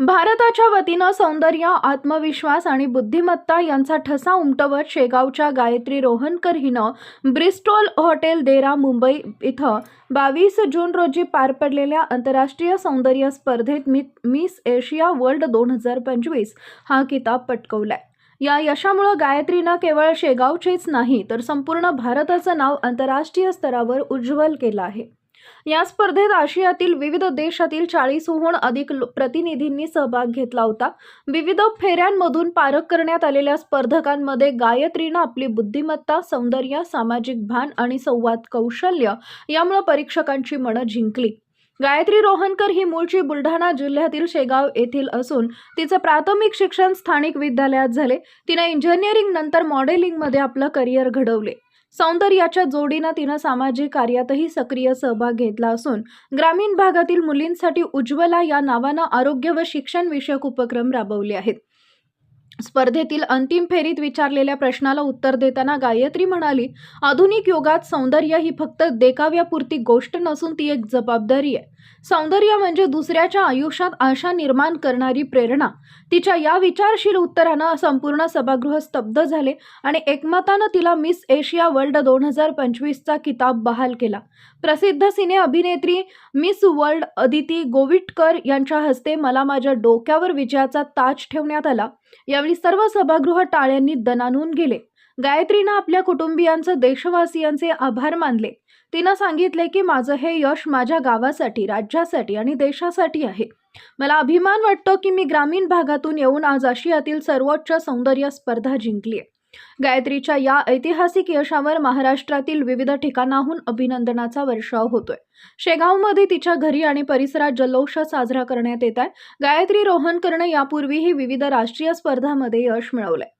भारताच्या वतीनं सौंदर्य आत्मविश्वास आणि बुद्धिमत्ता यांचा ठसा उमटवत शेगावच्या गायत्री रोहनकर हिनं ब्रिस्टॉल हॉटेल देरा मुंबई इथं बावीस जून रोजी पार पडलेल्या आंतरराष्ट्रीय सौंदर्य स्पर्धेत मि मिस एशिया वर्ल्ड दोन हजार पंचवीस हा किताब पटकवलाय. या यशामुळं गायत्रीनं केवळ शेगावचेच नाही तर संपूर्ण भारताचं नाव आंतरराष्ट्रीय स्तरावर उज्ज्वल केलं आहे. या स्पर्धेत आशियातील विविध देशातील चाळीसहून अधिक प्रतिनिधींनी सहभाग घेतला होता. विविध फेऱ्यांमधून पारख करण्यात आलेल्या स्पर्धकांमध्ये गायत्रीनं आपली बुद्धिमत्ता सौंदर्य सामाजिक भान आणि संवाद कौशल्य यामुळे परीक्षकांची मनं जिंकली. गायत्री रोहनकर ही मूळची बुलढाणा जिल्ह्यातील शेगाव येथील असून तिचं प्राथमिक शिक्षण स्थानिक विद्यालयात झाले. तिनं इंजिनिअरिंग नंतर मॉडेलिंगमध्ये आपलं करिअर घडवले. सौंदर्याच्या जोडीनं तिनं सामाजिक कार्यातही सक्रिय सहभाग घेतला असून ग्रामीण भागातील मुलींसाठी उज्ज्वला या नावानं आरोग्य व शिक्षण विषयक उपक्रम राबवले आहेत. स्पर्धेतील अंतिम फेरीत विचारलेल्या प्रश्नाला उत्तर देताना गायत्री म्हणाली आधुनिक युगात सौंदर्य ही फक्त देखाव्यापुरती गोष्ट नसून ती एक जबाबदारी आहे. सौंदर्य म्हणजे दुसऱ्याच्या आयुष्यात आशा निर्माण करणारी प्रेरणा. तिच्या या विचारशील उत्तरानं संपूर्ण सभागृह स्तब्ध झाले आणि एकमतानं तिला मिस एशिया वर्ल्ड दोन हजार पंचवीसचा किताब बहाल केला. प्रसिद्ध सिने अभिनेत्री मिस वर्ल्ड अदिती गोविटकर यांच्या हस्ते मला माझ्या डोक्यावर विजयाचा ताज ठेवण्यात आला. यावेळी सर्व सभागृह टाळ्यांनी दणानून गेले. गायत्रीनं आपल्या कुटुंबियांचं देशवासियांचे आभार मानले. तिनं सांगितले की माझं हे यश माझ्या गावासाठी राज्यासाठी आणि देशासाठी आहे. मला अभिमान वाटतो की मी ग्रामीण भागातून येऊन आज आशियातील सर्वोच्च सौंदर्य स्पर्धा जिंकली आहे गायत्रीच्या या ऐतिहासिक यशावर महाराष्ट्रातील विविध ठिकाणाहून अभिनंदनाचा वर्षाव होतोय. शेगावमध्ये तिच्या घरी आणि परिसरात जल्लोष साजरा करण्यात येत आहे. गायत्री रोहनकरनं यापूर्वीही विविध राष्ट्रीय स्पर्धांमध्ये यश मिळवलंय.